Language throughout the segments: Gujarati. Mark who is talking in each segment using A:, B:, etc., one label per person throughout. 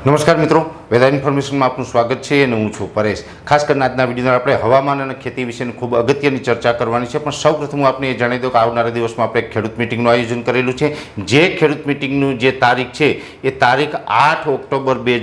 A: નમસ્કાર મિત્રો. વેધર ઇન્ફોર્મેશનમાં આપનું સ્વાગત છે અને હું છું પરેશ. ખાસ કરીને આજના વિડીયોમાં આપણે હવામાન અને ખેતી વિશેની ખૂબ અગત્યની ચર્ચા કરવાની છે. પણ સૌપ્રથમ હું આપને એ જણાવી દઉં કે આવનારા દિવસમાં આપણે ખેડૂત મિટિંગનું આયોજન કરેલું છે. જે ખેડૂત મિટિંગનું જે તારીખ છે, એ તારીખ આઠ ઓક્ટોબર બે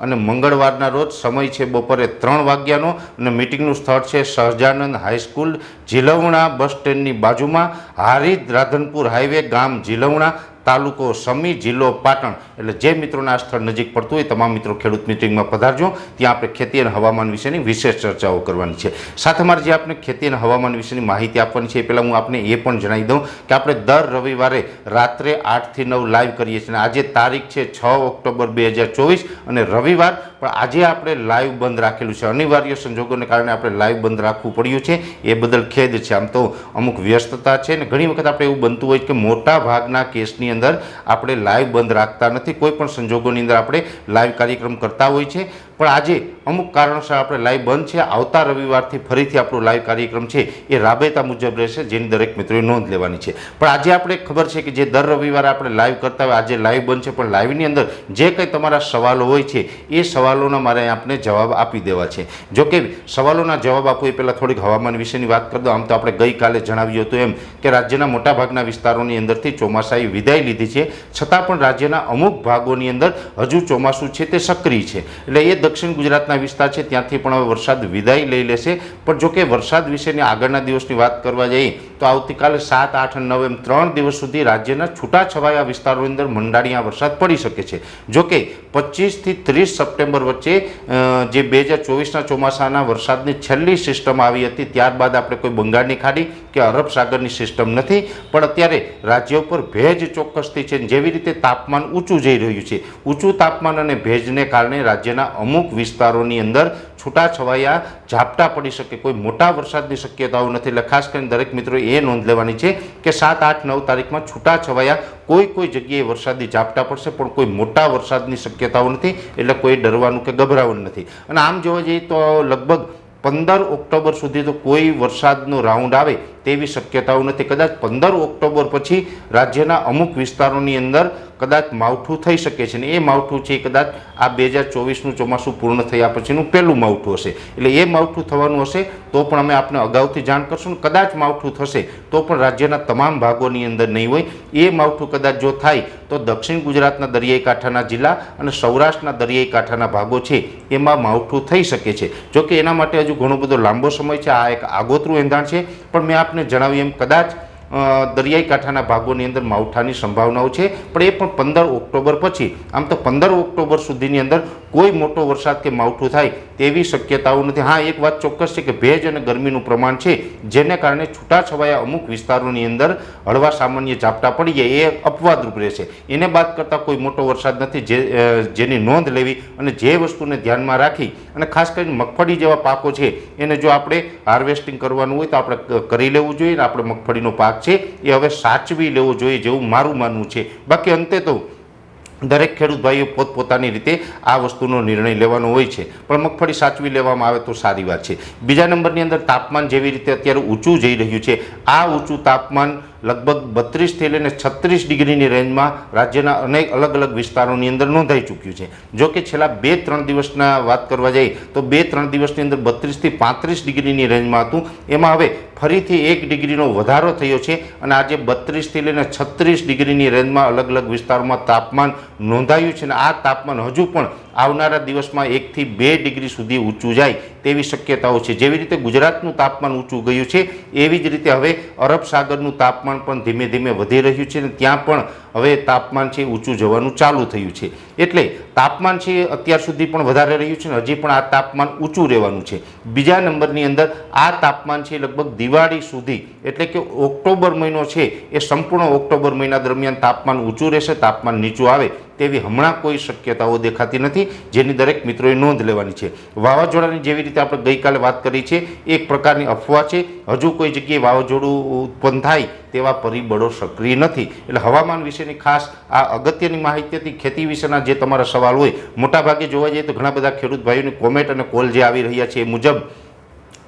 A: અને મંગળવારના રોજ સમય છે બપોરે ત્રણ વાગ્યાનો. અને મિટિંગનું સ્થળ છે સહજાનંદ હાઈસ્કૂલ ઝીલવણા બસ સ્ટેન્ડની બાજુમાં, હારિદ રાધનપુર હાઈવે, ગામ ઝીલવણા તાલુકો સમી, જિલ્લો પાટણ. એટલે જે મિત્રોને સ્થળ નજીક પડતું હોય, તમામ મિત્રો ખેડૂત મિટિંગમાં પધારજો. ત્યાં આપણે ખેતી અને હવામાન વિશેની વિશેષ ચર્ચાઓ કરવાની છે. સાથે મારે જે આપણે ખેતી અને હવામાન વિશેની માહિતી આપવાની છે, એ પહેલાં હું આપને એ પણ જણાવી દઉં કે આપણે દર રવિવારે રાત્રે આઠથી નવ લાઈવ કરીએ છીએ. આજે તારીખ છે છ ઓક્ટોબર બે હજાર ચોવીસ અને રવિવાર, પણ આજે આપણે લાઈવ બંધ રાખેલું છે. અનિવાર્ય સંજોગોને કારણે આપણે લાઈવ બંધ રાખવું પડ્યું છે. એ બદલ ખેદ છે. આમ તો અમુક વ્યસ્તતા છે ને ઘણી વખત આપણે એવું બનતું હોય કે મોટા ભાગના કેસની અંદર આપણે લાઈવ બંધ રાખતા નથી. કોઈ પણ સંજોગોની અંદર આપણે લાઈવ કાર્યક્રમ કરતા હોય છે. પણ આજે અમુક કારણોસર આપણે લાઈવ બંધ છે. આવતા રવિવારથી ફરીથી આપણો લાઈવ કાર્યક્રમ છે એ રાબેતા મુજબ રહેશે, જેની દરેક મિત્રોએ નોંધ લેવાની છે. પણ આજે આપણે ખબર છે કે જે દર રવિવારે આપણે લાઈવ કરતા હોય, આજે લાઈવ બંધ છે, પણ લાઈવની અંદર જે કંઈ તમારા સવાલો હોય છે, એ સવાલોના મારે આપણે જવાબ આપી દેવા છે. જોકે સવાલોના જવાબ આપો એ પહેલાં થોડીક હવામાન વિશેની વાત કરી દો. આમ તો આપણે ગઈકાલે જણાવ્યું હતું એમ કે રાજ્યના મોટાભાગના વિસ્તારોની અંદરથી ચોમાસાએ વિદાય લીધી છે. છતાં પણ રાજ્યના અમુક ભાગોની અંદર હજુ ચોમાસું છે તે સક્રિય છે. એટલે એ દક્ષિણ ગુજરાતના વિસ્તાર છે, ત્યાંથી પણ હવે વરસાદ વિદાય લઈ લેશે. પણ જો કે વરસાદ વિશેની આગળના દિવસની વાત કરવા જઈએ તો આવતીકાલે સાત, આઠ અને નવ એમ ત્રણ દિવસ સુધી રાજ્યના છૂટાછવાયા વિસ્તારોની અંદર મંડાણીયા વરસાદ પડી શકે છે. જોકે પચીસથી ત્રીસ સપ્ટેમ્બર વચ્ચે જે બે હજાર ચોવીસના ચોમાસાના વરસાદની છેલ્લી સિસ્ટમ આવી હતી, ત્યારબાદ આપણે કોઈ બંગાળની ખાડી કે અરબ સાગરની સિસ્ટમ નથી, પણ અત્યારે રાજ્ય ઉપર ભેજ ચોક્કસથી છે જેવી રીતે તાપમાન ઊંચું જઈ રહ્યું છે. ઊંચું તાપમાન અને ભેજને કારણે રાજ્યના અમુક વિસ્તારોની અંદર છૂટાછવાયા, ઝાપટા પડી શકે. કોઈ મોટા વરસાદની શક્યતાઓ નથી. એટલે ખાસ કરીને દરેક મિત્રો એ નોંધ લેવાની છે કે સાત, આઠ, નવ તારીખમાં છૂટાછવાયા. કોઈ કોઈ જગ્યાએ વરસાદી ઝાપટા પડશે, પણ કોઈ મોટા વરસાદની શક્યતાઓ નથી. એટલે કોઈ ડરવાનું કે ગભરાવાનું નથી. અને આમ જોવા જઈએ તો લગભગ પંદર ઓક્ટોબર સુધી તો કોઈ વરસાદનો રાઉન્ડ આવે તેવી શક્યતાઓ નથી. કદાચ પંદર ઓક્ટોબર પછી રાજ્યના અમુક વિસ્તારોની અંદર કદાચ માવઠું થઈ શકે છે ને એ માવઠું છે એ કદાચ આ બે હજાર ચોવીસનું ચોમાસું પૂર્ણ થયા પછીનું પહેલું માવઠું હશે. એટલે એ માવઠું થવાનું હશે તો પણ અમે આપને અગાઉથી જાણ કરશું કદાચ માવઠું થશે તો પણ રાજ્યના તમામ ભાગોની અંદર નહીં હોય. એ માવઠું કદાચ જો થાય તો દક્ષિણ ગુજરાતના દરિયાઈ કાંઠાના જિલ્લા અને સૌરાષ્ટ્રના દરિયાઈ કાંઠાના ભાગો છે એમાં માવઠું થઈ શકે છે. જોકે એના માટે હજુ ઘણો બધો લાંબો સમય છે. આ એક આગોતરું એંધાણ છે. પણ મેં આપને જણાવ્યું એમ કદાચ દરિયાઈ કાંઠાના ભાગોની અંદર માવઠાની સંભાવનાઓ છે. પણ એ પણ પંદર ઓક્ટોબર પછી. આમ તો પંદર ઓક્ટોબર સુધીની અંદર કોઈ મોટો વરસાદ કે માવઠું થાય તેવી શક્યતાઓ નથી. હા, એક વાત ચોક્કસ છે કે ભેજ અને ગરમીનું પ્રમાણ છે, જેને કારણે છૂટાછવાયા અમુક વિસ્તારોની અંદર હળવા સામાન્ય ઝાપટા પડી જાય એ અપવાદરૂપ રહેશે. એને બાદ કરતાં કોઈ મોટો વરસાદ નથી જે જેની નોંધ લેવી અને જે વસ્તુને ધ્યાનમાં રાખી અને ખાસ કરીને મગફળી જેવા પાકો છે, એને જો આપણે હાર્વેસ્ટિંગ કરવાનું હોય તો આપણે કરી લેવું જોઈએ આપણે મગફળીનો પાક છે, એ હવે સાચવી લેવો જોઈએ જેવું મારું માનવું છે. બાકી અંતે તો દરેક ખેડૂત ભાઈઓ પોતપોતાની રીતે આ વસ્તુનો નિર્ણય લેવાનો હોય છે. પણ મગફળી સાચવી લેવામાં આવે તો સારી વાત છે. બીજા નંબરની અંદર તાપમાન જેવી રીતે અત્યારે ઊંચું જઈ રહ્યું છે. આ ઊંચું તાપમાન લગભગ બત્રીસથી લઈને છત્રીસ ડિગ્રીની રેન્જમાં રાજ્યના અનેક અલગ અલગ વિસ્તારોની અંદર નોંધાઈ ચૂક્યું છે. જો કે છેલ્લા બે ત્રણ દિવસના વાત કરવા જઈએ, તો બે ત્રણ દિવસની અંદર બત્રીસથી પાંત્રીસ ડિગ્રીની રેન્જમાં હતું. એમાં હવે ફરીથી એક ડિગ્રીનો વધારો થયો છે અને આજે બત્રીસથી લઈને છત્રીસ ડિગ્રીની રેન્જમાં અલગ અલગ વિસ્તારોમાં તાપમાન નોંધાયું છે અને આ તાપમાન હજુ પણ આવનારા દિવસમાં એકથી બે ડિગ્રી સુધી ઊંચું જાય તેવી શક્યતાઓ છે. જેવી રીતે ગુજરાતનું તાપમાન ઊંચું ગયું છે, એવી જ રીતે હવે અરબ સાગરનું તાપમાન પણ ધીમે ધીમે વધી રહ્યું છે અને ત્યાં પણ હવે તાપમાન છે ઊંચું જવાનું ચાલુ થયું છે. એટલે તાપમાન છે અત્યાર સુધી પણ વધારે રહ્યું છે ને હજી પણ આ તાપમાન ઊંચું રહેવાનું છે. બીજા નંબરની અંદર આ તાપમાન છે લગભગ દિવાળી સુધી, એટલે કે ઓક્ટોબર મહિનો છે એ સંપૂર્ણ ઓક્ટોબર મહિના દરમિયાન તાપમાન ઊંચું રહેશે, તાપમાન નીચું આવે તેવી હમણાં કોઈ શક્યતાઓ દેખાતી નથી, જેની દરેક મિત્રોએ નોંધ લેવાની છે. વાવાઝોડાની જેવી રીતે આપણે ગઈકાલે વાત કરી છે, એક પ્રકારની અફવા છે. હજુ કોઈ જગ્યાએ વાવાઝોડું ઉત્પન્ન થાય તેવા પરિબળો સક્રિય નથી. એટલે હવામાન વિશેની ખાસ આ અગત્યની માહિતી હતી, ખેતી વિશેના જે તમારા સવાલ હોય, મોટાભાગે જોવા જઈએ તો ઘણા બધા ખેડૂત ભાઈઓની કોમેન્ટ અને કોલ જે આવી રહ્યા છે એ મુજબ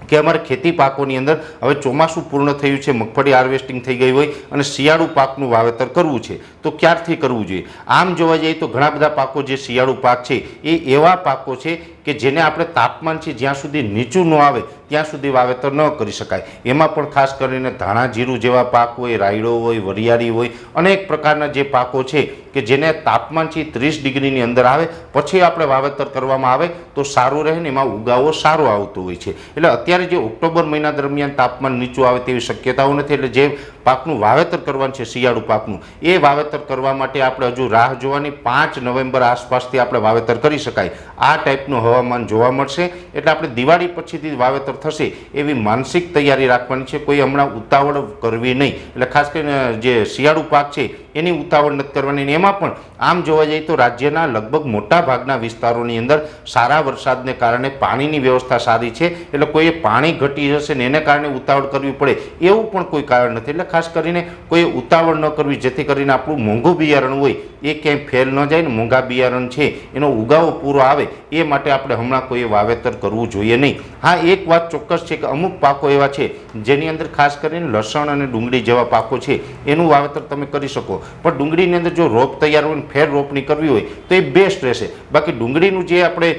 A: કે અમારે ખેતી પાકોની અંદર હવે ચોમાસું પૂર્ણ થયું છે, મગફળી હાર્વેસ્ટિંગ થઈ ગઈ હોય અને શિયાળુ પાકનું વાવેતર કરવું છે, તો ક્યારથી કરવું જોઈએ? આમ જોવા જઈએ તો ઘણા બધા પાકો જે શિયાળુ પાક છે, એ એવા પાકો છે કે જેને આપણે તાપમાન છે જ્યાં સુધી નીચું ન આવે, ત્યાં સુધી વાવેતર ન કરી શકાય. એમાં પણ ખાસ કરીને ધાણા, જીરું જેવા પાક હોય, રાયડો હોય, વરિયાળી હોય, અનેક પ્રકારના જે પાકો છે કે જેને તાપમાન છે ત્રીસ ડિગ્રીની અંદર આવે, પછી આપણે વાવેતર કરવામાં આવે તો સારું રહે ને એમાં ઉગાવો સારો આવતો હોય છે. એટલે અત્યારે જે ઓક્ટોબર મહિના દરમિયાન તાપમાન નીચું આવે તેવી શક્યતાઓ નથી. એટલે જે પાકનું વાવેતર કરવાનું છે, શિયાળુ પાકનું. એ વાવેતર કરવા માટે આપણે હજુ રાહ જોવાની પાંચ નવેમ્બર આસપાસથી આપણે વાવેતર કરી શકાય. આ ટાઈપનું હવામાન જોવા મળશે. એટલે આપણે દિવાળી પછીથી વાવેતર થશે એવી માનસિક તૈયારી રાખવાની છે. કોઈ હમણાં ઉતાવળ કરવી નહીં. એટલે ખાસ કરીને જે શિયાળુ પાક છે એની ઉતાવળ નથી કરવાની એમાં પણ આમ જોવા જઈએ તો રાજ્યના લગભગ મોટા ભાગના વિસ્તારોની અંદર સારા વરસાદને કારણે પાણીની વ્યવસ્થા સારી છે. એટલે કોઈએ પાણી ઘટી જશે ને એને કારણે ઉતાવળ કરવી પડે એવું પણ કોઈ કારણ નથી. એટલે ખાસ કરીને કોઈ ઉતાવળ ન કરવી જેથી કરીને આપણું મોંઘું બિયારણ હોય એ ક્યાંય ફેલ ન જાય ને મોંઘા બિયારણ છે એનો ઉગાવો પૂરો આવે એ માટે આપણે હમણાં કોઈએ વાવેતર કરવું જોઈએ નહીં. હા, એક વાત ચોક્કસ છે કે અમુક પાકો એવા છે જેની અંદર ખાસ કરીને લસણ અને ડુંગળી જેવા પાકો છે. એનું વાવેતર તમે કરી શકો. પણ ડુંગળીની અંદર જો રોપ તૈયાર હોય ફેર રોપણી કરવી હોય, તો એ બેસ્ટ રહેશે. બાકી ડુંગળીનું જે આપણે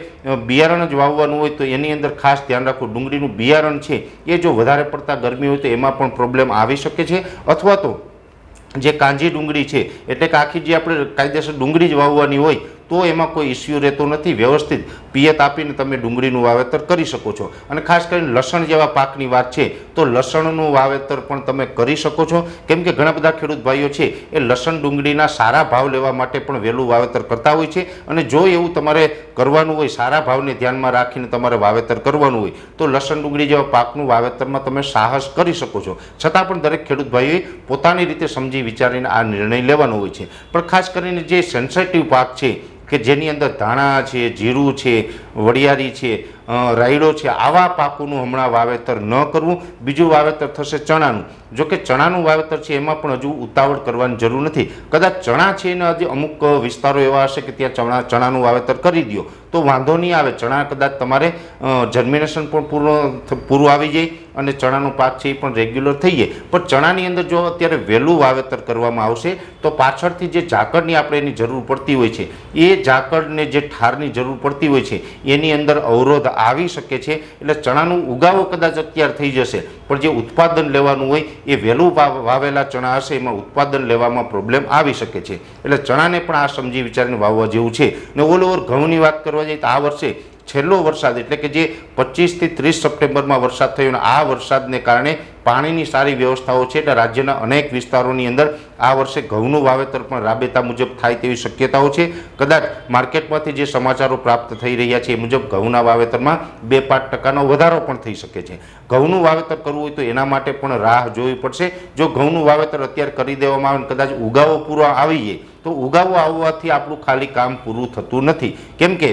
A: બિયારણ જ વાવવાનું હોય તો એની અંદર ખાસ ધ્યાન રાખવું ડુંગળીનું બિયારણ છે, એ જો વધારે પડતા ગરમી હોય તો એમાં પણ પ્રોબ્લેમ આવી શકે છે. અથવા તો જે કાંજી ડુંગળી છે, એટલે કે આખી જે આપણે કાયદેસર ડુંગળી જ વાવવાની હોય તો એમાં કોઈ ઇસ્યુ રહેતો નથી. વ્યવસ્થિત પિયત આપીને તમે ડુંગળીનું વાવેતર કરી શકો છો. અને ખાસ કરીને લસણ જેવા પાકની વાત છે, તો લસણનું વાવેતર પણ તમે કરી શકો છો. કેમ કે ઘણા બધા ખેડૂત ભાઈઓ છે, એ લસણ ડુંગળીના સારા ભાવ લેવા માટે પણ વહેલું વાવેતર કરતા હોય છે. અને જો એવું તમારે કરવાનું હોય, સારા ભાવને ધ્યાનમાં રાખીને તમારે વાવેતર કરવાનું હોય, તો લસણ ડુંગળી જેવા પાકનું વાવેતરમાં તમે સાહસ કરી શકો છો. છતાં પણ દરેક ખેડૂત ભાઈઓએ પોતાની રીતે સમજી વિચારીને આ નિર્ણય લેવાનો હોય છે. પણ ખાસ કરીને જે સેન્સેટિવ પાક છે કે જેની અંદર ધાણા છે, જીરું છે વડિયારી છે રાયડો છે, આવા પાકોનું હમણાં વાવેતર ન કરવું. બીજું વાવેતર થશે ચણાનું. જો કે ચણાનું વાવેતર છે એમાં પણ હજુ ઉતાવળ કરવાની જરૂર નથી. કદાચ ચણા છે એને હજી અમુક વિસ્તારો એવા હશે કે ત્યાં ચણા, ચણાનું વાવેતર કરી દો તો વાંધો નહીં આવે. ચણા કદાચ તમારે જર્મિનેશન પણ પૂરું પૂરું આવી જાય. અને ચણાનો પાક છે એ પણ રેગ્યુલર થઈ જાય. પણ ચણાની અંદર જો અત્યારે વહેલું વાવેતર કરવામાં આવશે, તો પાછળથી જે ઝાકળની આપણે એની જરૂર પડતી હોય છે, એ ઝાકળને જે ઠારની જરૂર પડતી હોય છે, એની અંદર અવરોધ આવી શકે છે. એટલે ચણાનું ઉગાવો કદાચ અત્યારે થઈ જશે, પણ જે ઉત્પાદન લેવાનું હોય, એ વહેલું વાવ- વાવેલા ચણા હશે, એમાં ઉત્પાદન લેવામાં પ્રોબ્લેમ આવી શકે છે. એટલે ચણાને પણ આ સમજી વિચારીને વાવવા જેવું છે. ને ઓલ ઓવર ઘઉંની વાત કરવા જઈએ તો આ વર્ષે છેલ્લો વરસાદ એટલે કે જે પચીસથી ત્રીસ સપ્ટેમ્બરમાં વરસાદ થયો અને આ વરસાદને કારણે પાણીની સારી વ્યવસ્થાઓ છે એટલે રાજ્યના અનેક વિસ્તારોની અંદર આ વર્ષે ઘઉંનું વાવેતર પણ રાબેતા મુજબ થાય તેવી શક્યતાઓ છે. કદાચ માર્કેટમાંથી જે સમાચારો પ્રાપ્ત થઈ રહ્યા છે એ મુજબ ઘઉંના વાવેતરમાં બે પાંચ ટકાનો વધારો પણ થઈ શકે છે. ઘઉંનું વાવેતર કરવું હોય તો એના માટે પણ રાહ જોવી પડશે. જો ઘઉંનું વાવેતર અત્યારે કરી દેવામાં આવે કદાચ ઉગાવો પૂરો આવી જાય, તો ઉગાવો આવવાથી આપણું ખાલી કામ પૂરું થતું નથી. કેમ કે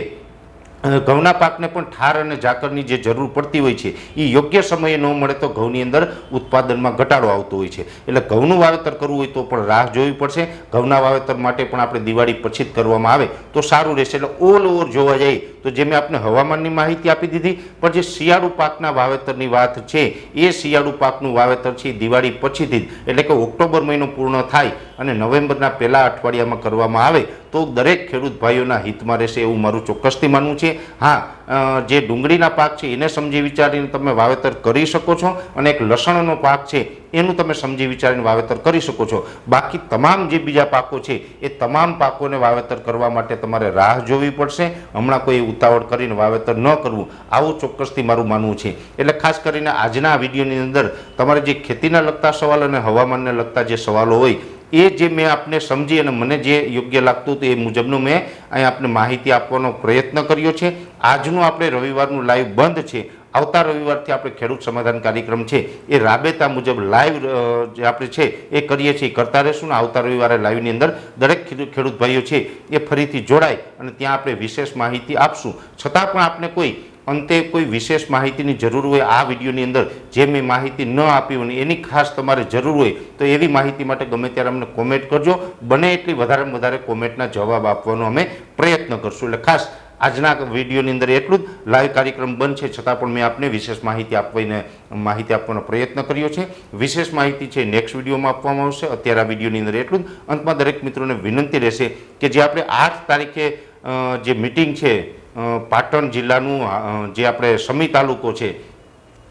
A: ઘઉંના પાકને પણ ઠાર અને ઝાકરની જે જરૂર પડતી હોય છે એ યોગ્ય સમયે ન મળે તો ઘઉંની અંદર ઉત્પાદનમાં ઘટાડો આવતો હોય છે. એટલે ઘઉંનું વાવેતર કરવું હોય તો પણ રાહ જોવી પડશે. ઘઉંના વાવેતર માટે પણ આપણે દિવાળી પછી જ કરવામાં આવે તો સારું રહેશે. એટલે ઓલ ઓવર જોવા જઈએ તો જે મેં આપને હવામાનની માહિતી આપી દીધી, પણ જે શિયાળુ પાકના વાવેતરની વાત છે, એ શિયાળુ પાકનું વાવેતર છે દિવાળી પછીથી જ, એટલે કે ઓક્ટોબર મહિનો પૂર્ણ થાય અને નવેમ્બરના પહેલા અઠવાડિયામાં કરવામાં આવે, તો દરેક ખેડૂત ભાઈઓના હિતમાં રહેશે એવું મારું ચોક્કસથી માનવું છે. હા જે ડુંગળીના પાક છે, એને સમજી વિચારીને તમે વાવેતર કરી શકો છો અને એક લસણનો પાક છે એનું તમે સમજી વિચારીને વાવેતર કરી શકો છો. બાકી તમામ જે બીજા પાકો છે, એ તમામ પાકોને વાવેતર કરવા માટે તમારે રાહ જોવી પડશે. હમણાં કોઈ ઉતાવળ કરીને વાવેતર ન કરવું. આવું ચોક્કસથી મારું માનવું છે. એટલે ખાસ કરીને આજના વિડીયોની અંદર તમારે જે ખેતીના લગતા સવાલ અને હવામાનને લગતા જે સવાલો હોય, એ જે મેં આપને સમજી અને મને જે યોગ્ય લાગતું હતું એ મુજબનું મેં અહીં આપને માહિતી આપવાનો પ્રયત્ન કર્યો છે. આજનું આપણે રવિવારનું લાઈવ બંધ છે. આવતા રવિવારથી આપણે ખેડૂત સમાધાન કાર્યક્રમ છે, એ રાબેતા મુજબ લાઈવ જે આપણે છે, એ કરીએ છીએ, કરતા રહેશું ને આવતા રવિવારે લાઈવની અંદર દરેક ખેડૂત ભાઈઓ છે, એ ફરીથી જોડાય અને ત્યાં આપણે વિશેષ માહિતી આપશું. છતાં પણ આપણે કોઈ અંતે કોઈ વિશેષ માહિતીની જરૂર હોય આ વિડીયોની અંદર, જે મેં માહિતી ન આપી હોય એની ખાસ તમારે જરૂર હોય, તો એવી માહિતી માટે ગમે ત્યારે અમને કોમેન્ટ કરજો. બને એટલી વધારે વધારે કોમેન્ટના જવાબ આપવાનો અમે પ્રયત્ન કરશું. એટલે ખાસ આજના વિડીયોની અંદર એટલું જ લાઈવ કાર્યક્રમ બંધ છે છતાં પણ મેં આપને વિશેષ માહિતી આપવીને, માહિતી આપવાનો પ્રયત્ન કર્યો છે. વિશેષ માહિતી છે નેક્સ્ટ વિડીયોમાં આપવામાં આવશે. અત્યારે આ વિડીયોની અંદર એટલું જ. અંતમાં દરેક મિત્રોને વિનંતી રહેશે કે જે આપણે આઠ તારીખે જે મિટિંગ છે પાટણ જિલ્લાનું જે આપણે સમી તાલુકો છે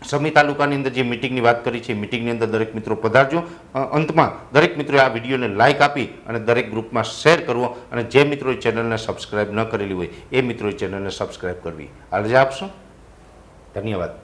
A: સમી તાલુકાની અંદર જે મિટિંગની વાત કરી છે મિટિંગની અંદર દરેક મિત્રો પધારજો. અંતમાં દરેક મિત્રોએ આ વિડીયોને લાઇક આપી અને દરેક ગ્રુપમાં શેર કરવો અને જે મિત્રોએ ચેનલને સબસ્ક્રાઇબ ન કરેલી હોય, એ મિત્રોએ ચેનલને સબસ્ક્રાઈબ કરવી. આજે આપશો? ધન્યવાદ.